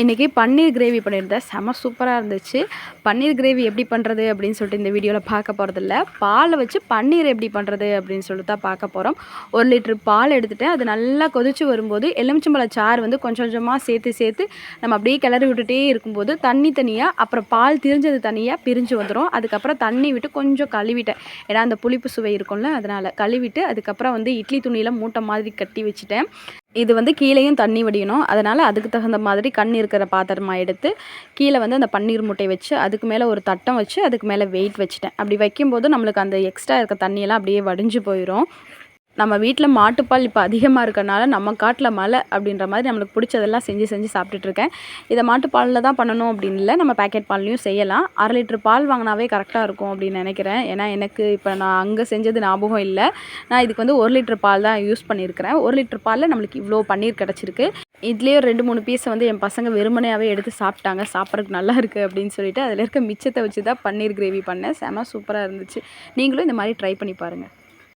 இன்றைக்கி பன்னீர் கிரேவி பண்ணியிருந்தேன். செம சூப்பராக இருந்துச்சு. பன்னீர் கிரேவி எப்படி பண்ணுறது அப்படின்னு சொல்லிட்டு இந்த வீடியோவில் பார்க்க போகிறதில்ல பாலை வச்சு பன்னீர் எப்படி பண்ணுறது அப்படின்னு சொல்லிட்டு தான் பார்க்க போகிறோம் ஒரு லிட்ரு பால் எடுத்துகிட்டேன் அது நல்லா கொதிச்சு வரும்போது எலுமிச்சம்பழ சாறு வந்து கொஞ்சம் கொஞ்சமாக சேர்த்து சேர்த்து நம்ம அப்படியே கிளறி விட்டுட்டே இருக்கும்போது தண்ணி தனியாக அப்புறம் பால் திரிஞ்சது தனியாக பிரிஞ்சு வந்துடும் அதுக்கப்புறம் தண்ணி விட்டு கொஞ்சம் கழுவிட்டேன். ஏன்னா அந்த புளிப்பு சுவை இருக்கும்ல அதனால் கழுவிட்டு அதுக்கப்புறம் வந்து இட்லி துணியில் மூட்டை மாதிரி கட்டி வச்சுட்டேன். இது வந்து கீழேயும் தண்ணி வடியணும். அதனால் அதுக்கு தகுந்த மாதிரி கண் இருக்கிற பாத்திரமாக எடுத்து கீழே வந்து அந்த பன்னீர் முட்டை வச்சு அதுக்கு மேலே ஒரு தட்டம் வச்சு அதுக்கு மேலே வெயிட் வச்சுட்டேன். அப்படி வைக்கும்போது நம்மளுக்கு அந்த எக்ஸ்ட்ரா இருக்க தண்ணியெல்லாம் அப்படியே வடிஞ்சு போயிடும் நம்ம வீட்டில் மாட்டுப்பால் இப்போ அதிகமாக இருக்கனால நம்ம காட்டில் மழை அப்படின்ற மாதிரி நம்மளுக்கு பிடிச்சதெல்லாம் செஞ்சு செஞ்சு சாப்பிட்டுட்ருக்கேன். இதை மாட்டுப்பாலில் தான் பண்ணணும் அப்படின்னு இல்லை. நம்ம பேக்கெட் பால்லையும் செய்யலாம். அரை லிட்டர் பால் வாங்கினாவே கரெக்டாக இருக்கும் அப்படின்னு நினைக்கிறேன். ஏன்னா எனக்கு இப்போ நான் அங்கே செஞ்சது ஞாபகம் இல்லை. நான் இதுக்கு வந்து ஒரு லிட்டர் பால் தான் யூஸ் பண்ணியிருக்கிறேன். ஒரு லிட்டர் பாலில் நம்மளுக்கு இவ்வளோ பன்னீர் கிடச்சிருக்கு. இதுலேயே ரெண்டு மூணு பீஸை வந்து என் பசங்க வெறுமனையாகவே எடுத்து சாப்பிட்டாங்க. சாப்பிட்றதுக்கு நல்லா இருக்குது அப்படின்னு சொல்லிட்டு அதில் இருக்க மிச்சத்தை வச்சு தான் பன்னீர் கிரேவி பண்ணேன். செம சூப்பராக இருந்துச்சு. நீங்களும் இந்த மாதிரி ட்ரை பண்ணி பாருங்கள்